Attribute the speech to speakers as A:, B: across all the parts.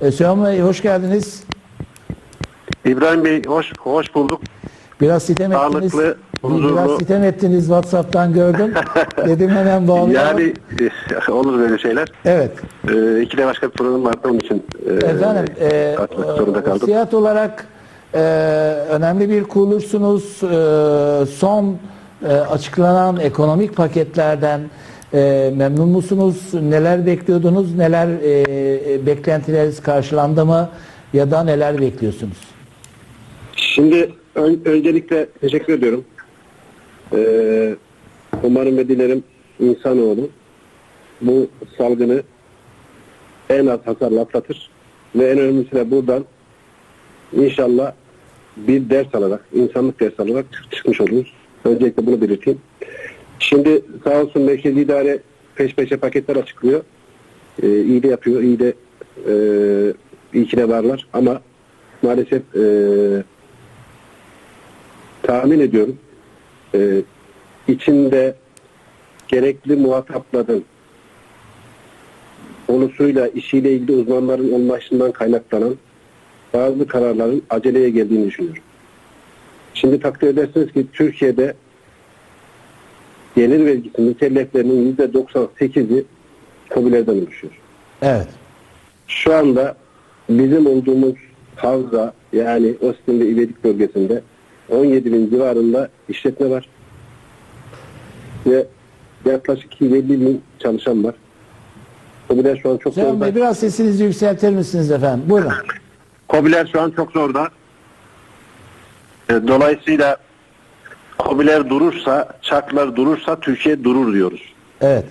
A: E, Süleyman Bey hoş geldiniz.
B: İbrahim Bey hoş hoş bulduk.
A: Biraz sitem ettiniz.
B: Huzurlu.
A: Biraz sitem ettiniz WhatsApp'tan gördüm. Dedim hemen bağlayalım.
B: Yani e, olur böyle şeyler.
A: Evet.
B: E, iki de başka bir program vardı onun için e,
A: Efendim e,
B: zorunda kaldım.
A: siyah olarak e, önemli bir kuruluşsunuz. E, son e, açıklanan ekonomik paketlerden e, memnun musunuz? Neler bekliyordunuz? Neler e, e, beklentileriniz karşılandı mı? Ya da neler bekliyorsunuz?
B: Şimdi ön- öncelikle teşekkür ediyorum. E, umarım ve dilerim insanoğlu bu salgını en az hasarla atlatır ve en önemlisi de buradan inşallah bir ders alarak, insanlık ders alarak çık- çıkmış oluruz. Öncelikle bunu belirteyim. Şimdi sağ olsun Merkezi İdare peş peşe paketler açıklıyor. Ee, iyi de yapıyor, iyi de e, iyi ki de varlar ama maalesef e, tahmin ediyorum e, içinde gerekli muhatapların konusuyla işiyle ilgili uzmanların olmasından kaynaklanan bazı kararların aceleye geldiğini düşünüyorum. Şimdi takdir edersiniz ki Türkiye'de gelir vergisi mükelleflerinin %98'i KOBİ'lerden oluşuyor.
A: Evet.
B: Şu anda bizim olduğumuz havza yani Ostim ve İvedik bölgesinde 17 bin civarında işletme var. Ve yaklaşık 250 bin çalışan var. KOBİ'ler şu an çok
A: Süleyman
B: zorda.
A: Bey biraz sesinizi yükseltir misiniz efendim? Buyurun.
B: KOBİ'ler şu an çok zorda. E, Dolayısıyla KOBİ'ler durursa, çarklar durursa Türkiye durur diyoruz.
A: Evet.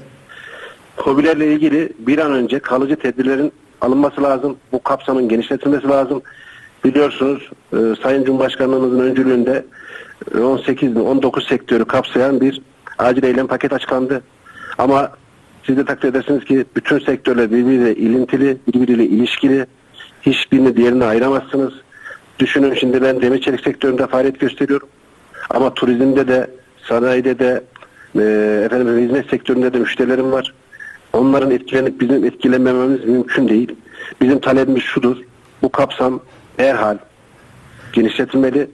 B: KOBİ'lerle ilgili bir an önce kalıcı tedbirlerin alınması lazım. Bu kapsamın genişletilmesi lazım. Biliyorsunuz e, Sayın Cumhurbaşkanlığımızın öncülüğünde e, 18 bin 19 sektörü kapsayan bir acil eylem paket açıklandı. Ama siz de takdir edersiniz ki bütün sektörler birbiriyle ilintili, birbiriyle ilişkili. Hiçbirini diğerine ayıramazsınız. Düşünün şimdi ben demir çelik sektöründe faaliyet gösteriyorum. Ama turizmde de, sanayide de, e, efendim hizmet sektöründe de müşterilerim var. Onların etkilenip bizim etkilenmememiz mümkün değil. Bizim talebimiz şudur. Bu kapsam derhal genişletilmeli.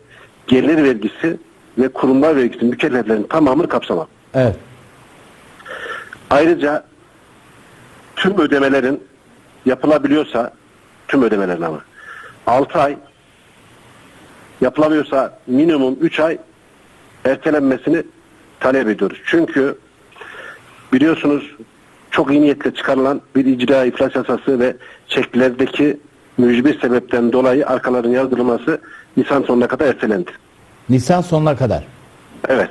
B: Gelir vergisi ve kurumlar vergisi mükelleflerin tamamını kapsamam.
A: Evet.
B: Ayrıca tüm ödemelerin yapılabiliyorsa tüm ödemelerin ama 6 ay yapılamıyorsa minimum 3 ay ertelenmesini talep ediyoruz. Çünkü biliyorsunuz çok iyi niyetle çıkarılan bir icra iflas yasası ve çeklerdeki mücbir sebepten dolayı arkaların yazdırılması Nisan sonuna kadar ertelendi.
A: Nisan sonuna kadar.
B: Evet.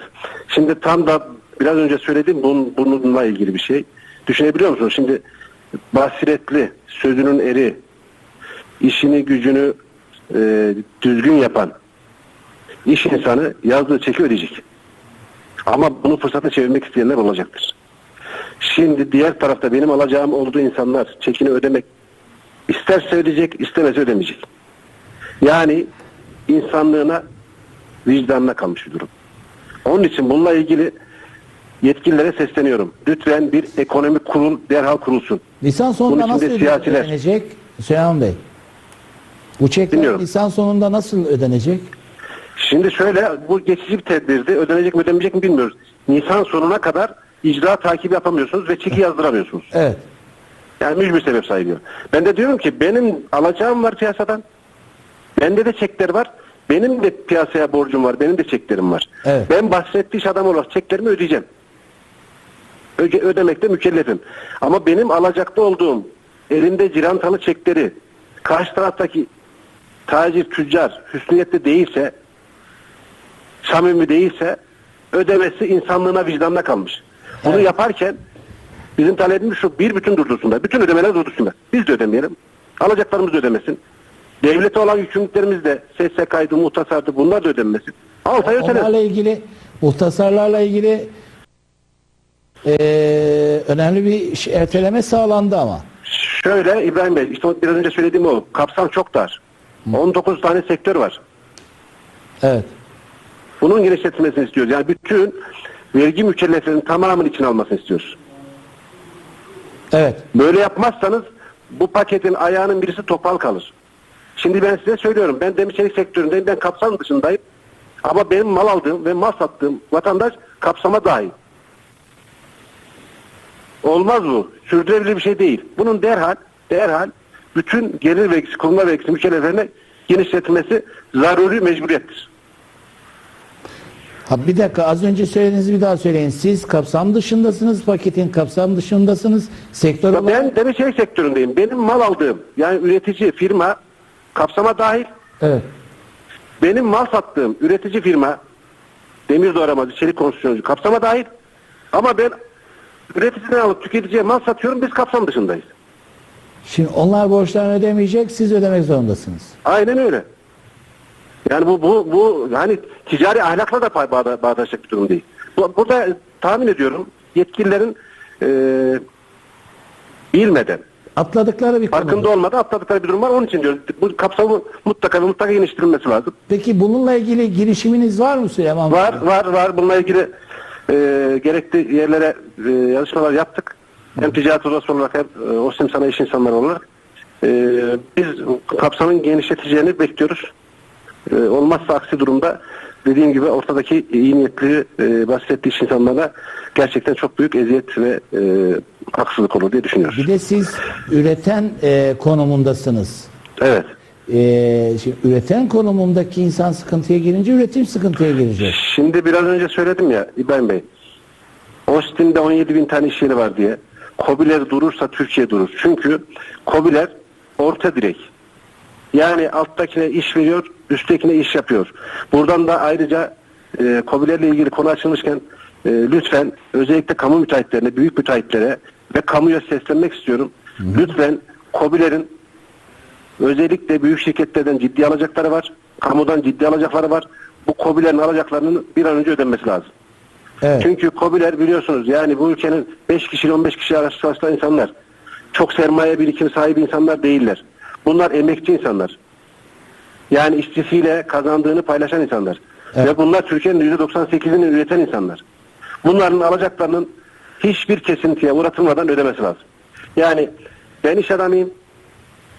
B: Şimdi tam da biraz önce söylediğim bunun, bununla ilgili bir şey. Düşünebiliyor musunuz? Şimdi basiretli, sözünün eri, işini gücünü e, düzgün yapan iş insanı yazdığı çeki ödeyecek. Ama bunu fırsata çevirmek isteyenler olacaktır. Şimdi diğer tarafta benim alacağım olduğu insanlar çekini ödemek isterse ödeyecek, istemezse ödemeyecek. Yani insanlığına, vicdanına kalmış bir durum. Onun için bununla ilgili yetkililere sesleniyorum. Lütfen bir ekonomik kurul derhal kurulsun.
A: Nisan sonunda
B: Bunun
A: nasıl
B: siyasiler.
A: ödenecek Süleyman Bey? Bu çekler
B: Dinliyorum.
A: Nisan sonunda nasıl ödenecek?
B: Şimdi şöyle bu geçici bir tedbirdi. Ödenecek mi ödenmeyecek mi bilmiyoruz. Nisan sonuna kadar icra takibi yapamıyorsunuz ve çeki yazdıramıyorsunuz.
A: Evet.
B: Yani mücbir sebep sayılıyor. Ben de diyorum ki benim alacağım var piyasadan. Bende de çekler var. Benim de piyasaya borcum var. Benim de çeklerim var.
A: Evet.
B: Ben bahsettiği iş adamı olarak çeklerimi ödeyeceğim. Öde, ödemekte mükellefim. Ama benim alacakta olduğum elimde cirantalı çekleri karşı taraftaki tacir, tüccar hüsniyetli değilse samimi değilse ödemesi insanlığına vicdanına kalmış. Bunu
A: Evet.
B: yaparken bizim talebimiz şu bir bütün durdursunlar. Bütün ödemeler durdursunlar. Biz de ödemeyelim. Alacaklarımız da ödemesin. Devlete olan yükümlülüklerimiz de SSK'ydı, muhtasardı bunlar da ödenmesin. 6 ay öteler.
A: Onlarla ilgili muhtasarlarla ilgili eee, önemli bir erteleme sağlandı ama.
B: Şöyle İbrahim Bey, işte biraz önce söylediğim o. Kapsam çok dar. 19 tane sektör var.
A: Evet.
B: Bunun genişletilmesini istiyoruz. Yani bütün vergi mükelleflerinin tamamını içine almasını istiyoruz.
A: Evet.
B: Böyle yapmazsanız bu paketin ayağının birisi topal kalır. Şimdi ben size söylüyorum. Ben demir çelik sektöründeyim. Ben kapsam dışındayım. Ama benim mal aldığım ve mal sattığım vatandaş kapsama dahil. Olmaz bu. Sürdürülebilir bir şey değil. Bunun derhal derhal bütün gelir vergisi, kurumlar vergisi mükelleflerine genişletilmesi zaruri mecburiyettir.
A: Ha bir dakika az önce söylediğinizi bir daha söyleyin. Siz kapsam dışındasınız, paketin kapsam dışındasınız. Sektör
B: Ya
A: olarak...
B: Ben demir çelik sektöründeyim. Benim mal aldığım yani üretici firma kapsama dahil.
A: Evet.
B: Benim mal sattığım üretici firma demir doğramacı, çelik konstrüksiyoncu kapsama dahil. Ama ben üreticiden alıp tüketiciye mal satıyorum biz kapsam dışındayız.
A: Şimdi onlar borçlarını ödemeyecek, siz ödemek zorundasınız.
B: Aynen öyle. Yani bu bu bu yani ticari ahlakla da bağda, bağdaşacak bir durum değil. Bu, burada tahmin ediyorum yetkililerin e, bilmeden,
A: Atladıkları bir
B: farkında olmadan atladıkları bir durum var. Onun için diyoruz bu kapsamı mutlaka ve mutlaka genişletilmesi lazım.
A: Peki bununla ilgili girişiminiz var mı Süleyman Bey?
B: Var var var. Bununla ilgili e, gerekli yerlere e, yarışmalar yaptık. Hem ticaret odası olarak hem e, OSİM sanayi iş insanları olarak. E, biz kapsamın genişleteceğini bekliyoruz. E, olmazsa aksi durumda dediğim gibi ortadaki iyi niyetli e, bahsettiği iş insanlarına gerçekten çok büyük eziyet ve e, haksızlık olur diye düşünüyoruz.
A: Bir de siz üreten e, konumundasınız.
B: Evet.
A: E, şimdi üreten konumundaki insan sıkıntıya girince üretim sıkıntıya girecek.
B: Şimdi biraz önce söyledim ya İbrahim Bey. Austin'de 17 bin tane iş yeri var diye. Kobiler durursa Türkiye durur. Çünkü Kobiler orta direk. Yani alttakine iş veriyor, üsttekine iş yapıyor. Buradan da ayrıca e, Kobilerle ilgili konu açılmışken e, lütfen özellikle kamu müteahhitlerine, büyük müteahhitlere ve kamuya seslenmek istiyorum. Lütfen Kobilerin özellikle büyük şirketlerden ciddi alacakları var. Kamudan ciddi alacakları var. Bu KOBİ'lerin alacaklarının bir an önce ödenmesi lazım.
A: Evet.
B: Çünkü KOBİ'ler biliyorsunuz yani bu ülkenin 5 kişi 15 kişi arası çalışan insanlar. Çok sermaye birikimi sahibi insanlar değiller. Bunlar emekçi insanlar. Yani işçisiyle kazandığını paylaşan insanlar.
A: Evet.
B: Ve bunlar Türkiye'nin %98'ini üreten insanlar. Bunların alacaklarının hiçbir kesintiye uğratılmadan ödemesi lazım. Yani ben iş adamıyım.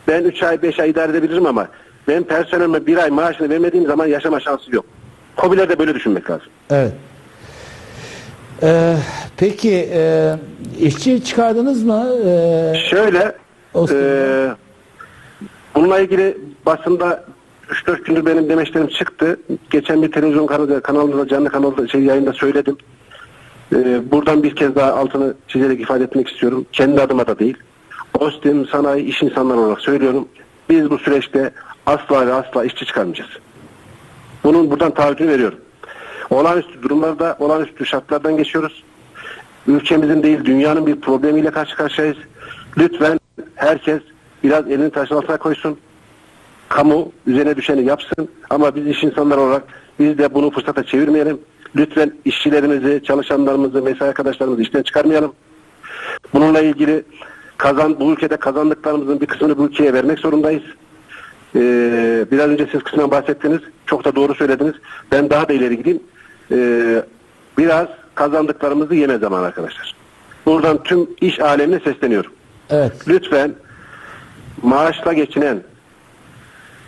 B: Ben 3 ay 5 ay idare edebilirim ama ben personelime bir ay maaşını vermediğim zaman yaşama şansı yok. Kobiler de böyle düşünmek lazım.
A: Evet. Ee, peki e, işçi çıkardınız mı? Ee,
B: Şöyle
A: Olsun.
B: Bununla ilgili basında 3-4 gündür benim demeçlerim çıktı. Geçen bir televizyon kanalı, kanalında canlı kanalda şey yayında söyledim. Eee, buradan bir kez daha altını çizerek ifade etmek istiyorum. Kendi adıma da değil. Ostim sanayi iş insanları olarak söylüyorum. Biz bu süreçte asla ve asla işçi çıkarmayacağız. Bunun buradan taahhütünü veriyorum. Olağanüstü durumlarda, olağanüstü şartlardan geçiyoruz. Ülkemizin değil, dünyanın bir problemiyle karşı karşıyayız. Lütfen herkes biraz elini taşın altına koysun. Kamu üzerine düşeni yapsın. Ama biz iş insanları olarak biz de bunu fırsata çevirmeyelim. Lütfen işçilerimizi, çalışanlarımızı, mesai arkadaşlarımızı işten çıkarmayalım. Bununla ilgili kazan bu ülkede kazandıklarımızın bir kısmını bu ülkeye vermek zorundayız. Ee, biraz önce siz kısmen bahsettiniz. Çok da doğru söylediniz. Ben daha da ileri gideyim. Ee, biraz kazandıklarımızı yeme zaman arkadaşlar. Buradan tüm iş alemine sesleniyorum.
A: evet.
B: Lütfen maaşla geçinen,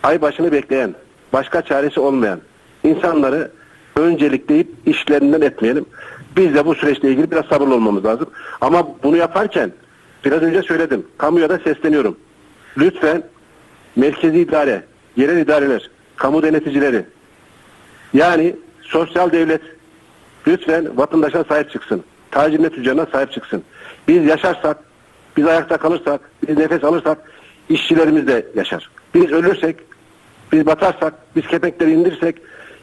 B: ay başını bekleyen, başka çaresi olmayan insanları öncelikleyip işlerinden etmeyelim. Biz de bu süreçle ilgili biraz sabırlı olmamız lazım. Ama bunu yaparken biraz önce söyledim. Kamuya da sesleniyorum. Lütfen merkezi idare, yerel idareler, kamu deneticileri yani sosyal devlet lütfen vatandaşa sahip çıksın. Tacirine tüccarına sahip çıksın. Biz yaşarsak, biz ayakta kalırsak, biz nefes alırsak işçilerimiz de yaşar. Biz ölürsek, biz batarsak, biz kepenkleri indirsek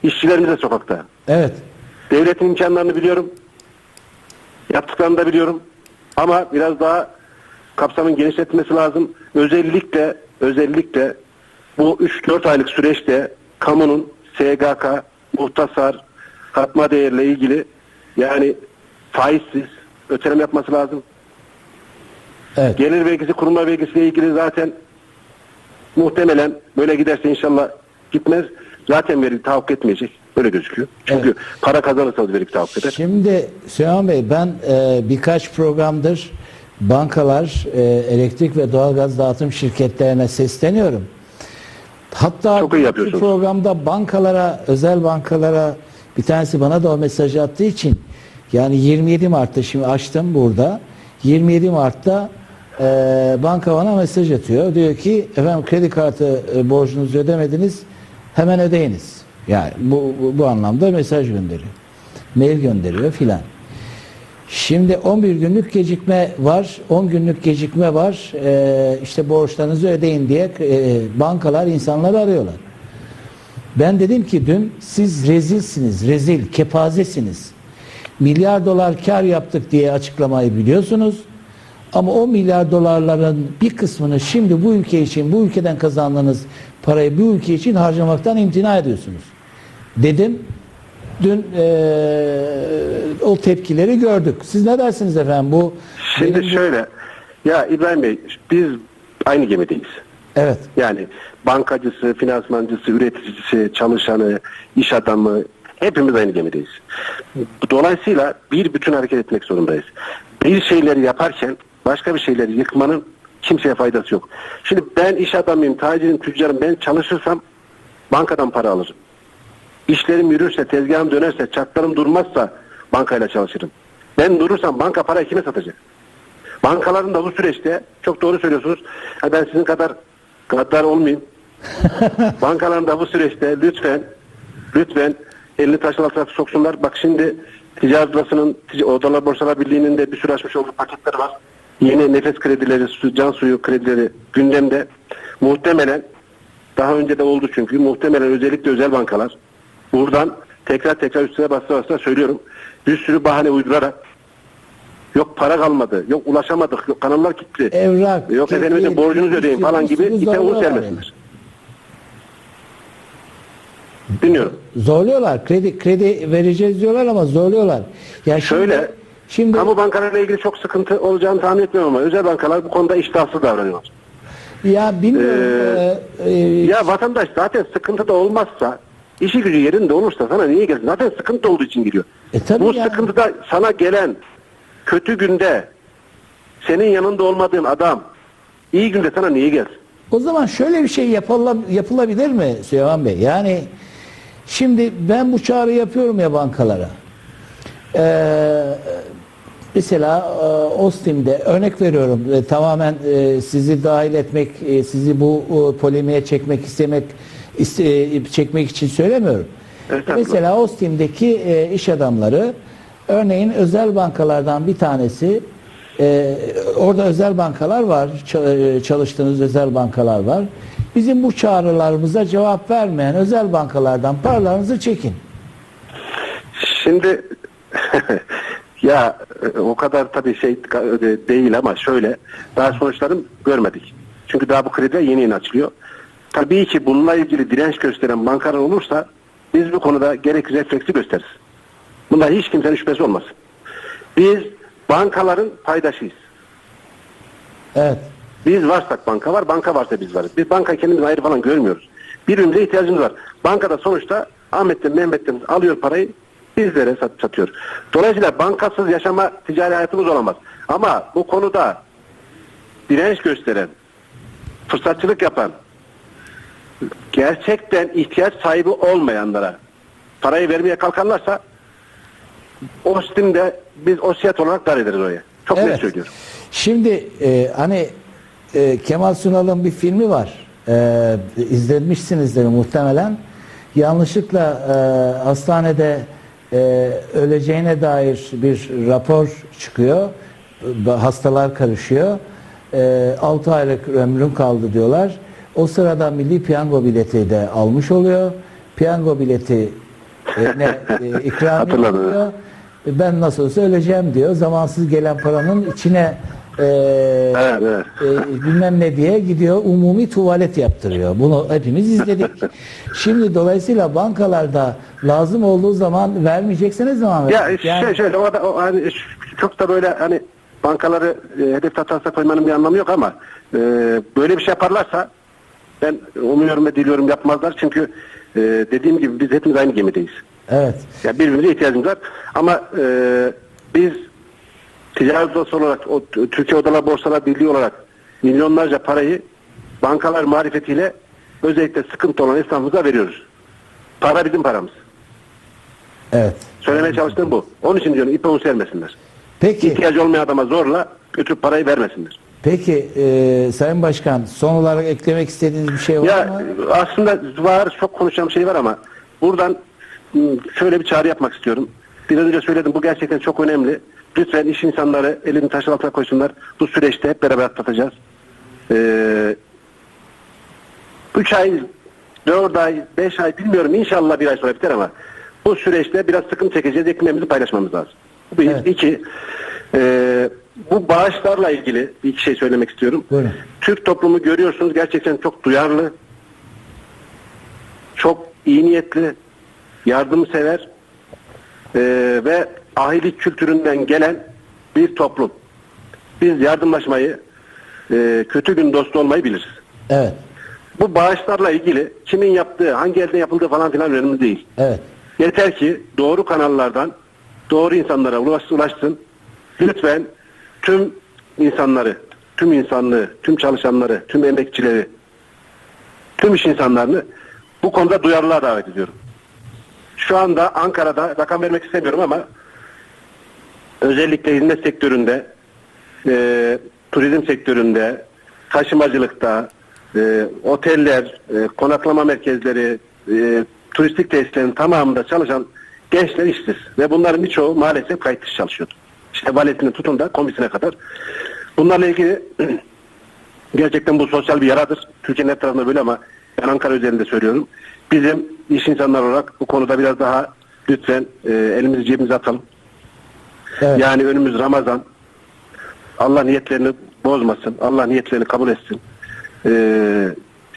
B: işçilerimiz de sokakta.
A: Evet.
B: Devletin imkanlarını biliyorum. Yaptıklarını da biliyorum. Ama biraz daha kapsamın genişletilmesi lazım. Özellikle özellikle bu 3-4 aylık süreçte kamunun SGK, muhtasar, katma değerle ilgili yani faizsiz öteleme yapması lazım.
A: Evet.
B: Gelir vergisi, kurumlar vergisiyle ilgili zaten muhtemelen böyle giderse inşallah gitmez. Zaten vergi tahakkuk etmeyecek. Böyle gözüküyor. Çünkü
A: Evet.
B: para kazanırsanız vergi tahakkuk eder.
A: Şimdi Süleyman Bey ben e, birkaç programdır bankalar, e, elektrik ve doğalgaz dağıtım şirketlerine sesleniyorum. Hatta
B: Çok iyi yapıyorsunuz.
A: programda bankalara, özel bankalara bir tanesi bana da o mesajı attığı için yani 27 Mart'ta şimdi açtım burada. 27 Mart'ta e, banka bana mesaj atıyor. Diyor ki efendim kredi kartı e, borcunuzu ödemediniz hemen ödeyiniz. Yani bu, bu, bu anlamda mesaj gönderiyor. Mail gönderiyor filan. Şimdi 11 günlük gecikme var, 10 günlük gecikme var. Ee, işte borçlarınızı ödeyin diye e, bankalar insanları arıyorlar. Ben dedim ki dün siz rezilsiniz, rezil, kepazesiniz. Milyar dolar kar yaptık diye açıklamayı biliyorsunuz. Ama o milyar dolarların bir kısmını şimdi bu ülke için, bu ülkeden kazandığınız parayı bu ülke için harcamaktan imtina ediyorsunuz. Dedim. Dün eee, o tepkileri gördük. Siz ne dersiniz efendim bu?
B: Şimdi
A: benim bu-
B: şöyle. Ya İbrahim Bey biz aynı gemideyiz.
A: Evet.
B: Yani bankacısı, finansmancısı, üreticisi, çalışanı, iş adamı hepimiz aynı gemideyiz. Dolayısıyla bir bütün hareket etmek zorundayız. Bir şeyleri yaparken başka bir şeyleri yıkmanın kimseye faydası yok. Şimdi ben iş adamıyım, tacirim, tüccarım. Ben çalışırsam bankadan para alırım. İşlerim yürürse, tezgahım dönerse, çatlarım durmazsa bankayla çalışırım. Ben durursam banka parayı kime satacak? Bankaların da bu süreçte çok doğru söylüyorsunuz. Ben sizin kadar gaddar olmayayım. Bankaların da bu süreçte lütfen lütfen elini taşın altına soksunlar. Bak şimdi Ticaret Odası'nın Odalar Borsalar Birliği'nin de bir sürü açmış olduğu paketleri var. Yeni nefes kredileri, su, can suyu kredileri gündemde. Muhtemelen daha önce de oldu çünkü muhtemelen özellikle özel bankalar buradan tekrar tekrar üstüne basa basa söylüyorum. Bir sürü bahane uydurarak yok para kalmadı, yok ulaşamadık, yok kanallar gitti.
A: Evrak,
B: Yok efendim borcunuzu
A: bir
B: ödeyin falan gibi ite uğur sermesinler. Dinliyorum.
A: Zorluyorlar. Kredi kredi vereceğiz diyorlar ama zorluyorlar. Ya
B: Şöyle,
A: şimdi
B: Kamu bankalarıyla ilgili çok sıkıntı olacağını tahmin etmiyorum ama özel bankalar bu konuda iştahsız davranıyorlar.
A: ya bilmiyorum.
B: Ee,
A: e, e,
B: Ya vatandaş zaten sıkıntıda olmazsa, işi gücü yerinde olursa sana niye gelsin? Zaten sıkıntı olduğu için giriyor.
A: E tabii
B: bu
A: yani.
B: sıkıntıda sana gelen kötü günde senin yanında olmadığın adam iyi günde sana niye gelsin?
A: O zaman şöyle bir şey yapıla- yapılabilir mi Süleyman Bey? Yani şimdi ben bu çağrı yapıyorum ya bankalara. Ee, mesela e, Ostim'de örnek veriyorum e, tamamen e, sizi dahil etmek, e, sizi bu e, polemiğe çekmek istemek iste- e, çekmek için söylemiyorum.
B: Estağfurullah.
A: Mesela Ostim'deki e, iş adamları örneğin özel bankalardan bir tanesi e, orada özel bankalar var, ça- e, çalıştığınız özel bankalar var. Bizim bu çağrılarımıza cevap vermeyen özel bankalardan paralarınızı çekin.
B: Şimdi ya e, o kadar tabii şey e, değil ama şöyle daha sonuçlarını görmedik. Çünkü daha bu krediler yeni yeni açılıyor. Tabii ki bununla ilgili direnç gösteren bankalar olursa biz bu konuda gerekli refleksi gösteririz. Bunda hiç kimsenin şüphesi olmasın. Biz bankaların paydaşıyız.
A: Evet.
B: Biz varsak banka var, banka varsa biz varız. Biz banka kendimizi ayrı falan görmüyoruz. Birbirimize ihtiyacımız var. Bankada sonuçta Ahmet'ten Mehmet'ten alıyor parayı bizlere sat, satıyor. Dolayısıyla bankasız yaşama ticari hayatımız olamaz. Ama bu konuda direnç gösteren, fırsatçılık yapan, gerçekten ihtiyaç sahibi olmayanlara parayı vermeye kalkarlarsa Ostim'de biz osiyet olarak dar ederiz oraya. Çok net söylüyorum.
A: Şimdi e, hani e, Kemal Sunal'ın bir filmi var. E, izlemişsinizdir muhtemelen. Yanlışlıkla e, hastanede e, öleceğine dair bir rapor çıkıyor. Hastalar karışıyor. E, 6 aylık ömrüm kaldı diyorlar. O sırada milli piyango bileti de almış oluyor. Piyango bileti e, ne e, ikram
B: Hatırladım.
A: ediliyor. E, Ben nasıl olsa öleceğim diyor. Zamansız gelen paranın içine e,
B: Evet, evet.
A: e, bilmem ne diye gidiyor umumi tuvalet yaptırıyor. Bunu hepimiz izledik. Şimdi dolayısıyla bankalarda lazım olduğu zaman vermeyecekseniz zaman
B: Ya
A: verin.
B: şey şöyle o da o, hani çok da böyle hani bankaları e, hedef tahtasına koymanın bir anlamı yok ama e, böyle bir şey yaparlarsa ben umuyorum ve diliyorum yapmazlar çünkü e, dediğim gibi biz hepimiz aynı gemideyiz.
A: Evet.
B: Ya birbirimize ihtiyacımız var ama e, biz ticaret odası olarak, o, Türkiye Odalar Borsalar Birliği olarak milyonlarca parayı bankalar marifetiyle özellikle sıkıntı olan esnafımıza veriyoruz. Para bizim paramız.
A: Evet.
B: Söylemeye çalıştığım bu. Onun için diyorum ipe un sermesinler.
A: Peki,
B: İhtiyacı olmayan adama zorla götürüp parayı vermesinler.
A: peki e, Sayın Başkan son olarak eklemek istediğiniz bir şey var
B: Ya
A: mı?
B: aslında var çok konuşacağım şey var ama buradan şöyle bir çağrı yapmak istiyorum. Biraz önce söyledim bu gerçekten çok önemli. Lütfen iş insanları elini taşın altına koysunlar. Bu süreçte hep beraber atlatacağız. Ee, 3 ay, 4 ay, 5 ay bilmiyorum inşallah bir ay sonra biter ama bu süreçte biraz sıkıntı çekeceğiz. Ekmeğimizi paylaşmamız lazım. Bu.
A: Evet.
B: iki, e, bu bağışlarla ilgili bir iki şey söylemek istiyorum.
A: Buyurun.
B: Türk toplumu görüyorsunuz gerçekten çok duyarlı, çok iyi niyetli, yardımsever e, ve ahilik kültüründen gelen bir toplum. Biz yardımlaşmayı, e, kötü gün dostu olmayı biliriz.
A: Evet.
B: Bu bağışlarla ilgili kimin yaptığı, hangi elde yapıldığı falan filan önemli değil.
A: Evet.
B: Yeter ki doğru kanallardan doğru insanlara ulaş- ulaşsın. Lütfen tüm insanları, tüm insanlığı, tüm çalışanları, tüm emekçileri, tüm iş insanlarını bu konuda duyarlılığa davet ediyorum. Şu anda Ankara'da rakam vermek istemiyorum ama özellikle hizmet sektöründe, e, turizm sektöründe, taşımacılıkta, e, oteller, e, konaklama merkezleri, e, turistik tesislerin tamamında çalışan gençler işsiz. Ve bunların birçoğu maalesef kayıt dışı çalışıyordu. İşte valetini tutun da komisine kadar. Bunlarla ilgili gerçekten bu sosyal bir yaradır. Türkiye'nin her tarafında böyle ama ben Ankara üzerinde söylüyorum. Bizim iş insanlar olarak bu konuda biraz daha lütfen e, elimizi cebimize atalım.
A: Evet.
B: Yani önümüz Ramazan. Allah niyetlerini bozmasın. Allah niyetlerini kabul etsin. Ee,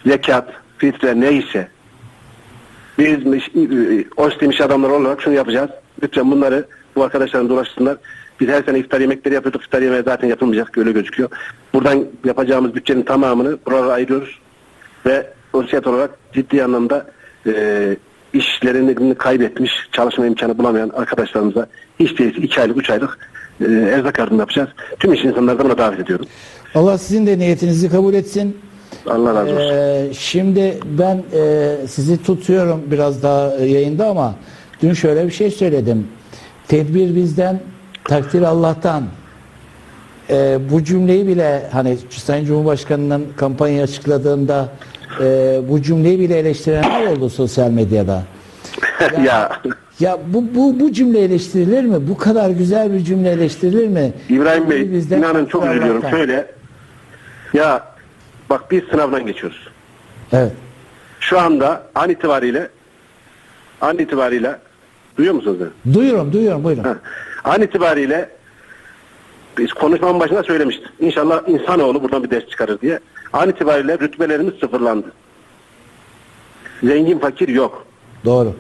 B: zekat, fitre neyse biz iş- Ostim iş adamları olarak şunu yapacağız. Lütfen bunları bu arkadaşlarımız ulaşsınlar. Biz her sene iftar yemekleri yapıyorduk. İftar yemeği zaten yapılmayacak. Öyle gözüküyor. Buradan yapacağımız bütçenin tamamını buralara ayırıyoruz. Ve osiyet olarak ciddi anlamda e, işlerini kaybetmiş, çalışma imkanı bulamayan arkadaşlarımıza hiç değilse iki aylık, üç aylık e, erzak yardımı yapacağız. Tüm iş insanları da buna davet ediyorum.
A: Allah sizin de niyetinizi kabul etsin.
B: Allah razı olsun.
A: Ee, şimdi ben e, sizi tutuyorum biraz daha e, yayında ama dün şöyle bir şey söyledim. Tedbir bizden, takdir Allah'tan. Ee, bu cümleyi bile hani Sayın Cumhurbaşkanı'nın kampanya açıkladığında e, bu cümleyi bile eleştirenler oldu sosyal medyada.
B: ya
A: Ya bu, bu, bu cümle eleştirilir mi? Bu kadar güzel bir cümle eleştirilir mi?
B: İbrahim Bey
A: bizden,
B: inanın çok üzülüyorum. Şöyle ya bak biz sınavdan geçiyoruz.
A: Evet.
B: Şu anda an itibariyle an itibariyle duyuyor musunuz beni?
A: Duyuyorum, duyuyorum. Buyurun.
B: Ha. An itibariyle biz konuşmamın başında söylemiştim. İnşallah insanoğlu buradan bir ders çıkarır diye. An itibariyle rütbelerimiz sıfırlandı. Zengin fakir yok.
A: Doğru.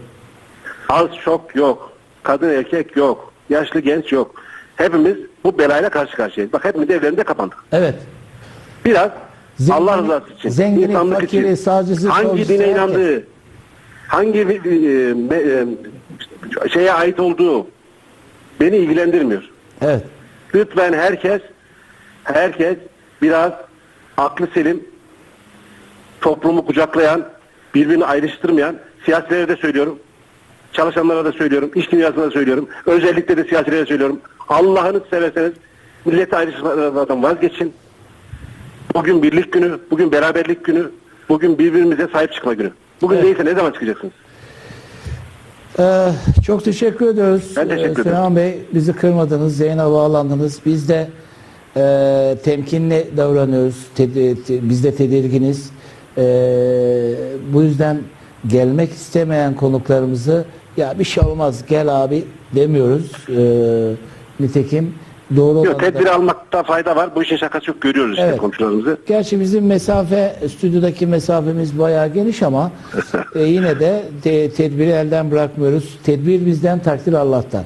B: Az çok yok. Kadın erkek yok. Yaşlı genç yok. Hepimiz bu belayla karşı karşıyayız. Bak hepimiz evlerinde kapandık.
A: Evet.
B: Biraz
A: Zengini-
B: Allah rızası için,
A: zengini,
B: insanlık
A: fakiri,
B: için,
A: sağcısı,
B: hangi dine
A: herkes.
B: inandığı, hangi e, e, şeye ait olduğu beni ilgilendirmiyor.
A: Evet.
B: Lütfen herkes herkes biraz aklı selim toplumu kucaklayan, birbirini ayrıştırmayan siyasilere de söylüyorum. Çalışanlara da söylüyorum. iş dünyasına da söylüyorum. Özellikle de siyasilere söylüyorum. Allah'ını severseniz milleti ayrıştırmadan vazgeçin. Bugün birlik günü, bugün beraberlik günü, bugün birbirimize sahip çıkma günü. Bugün
A: Evet.
B: değilse ne zaman çıkacaksınız?
A: Ee, çok teşekkür ediyoruz.
B: Ben teşekkür
A: Ee,
B: ederim.
A: Süleyman Bey bizi kırmadınız, yayına bağlandınız. Biz de e, temkinli davranıyoruz. Te- te- biz de tedirginiz. Ee, bu yüzden gelmek istemeyen konuklarımızı ya bir şey olmaz gel abi demiyoruz. Ee, nitekim doğru
B: Yok,
A: olanı da-
B: tedbir almakta fayda var. Bu işin şakası yok. Görüyoruz işte
A: Evet.
B: komşularımızı.
A: Gerçi bizim mesafe, stüdyodaki mesafemiz bayağı geniş ama e, yine de te- tedbiri elden bırakmıyoruz. Tedbir bizden, takdir Allah'tan.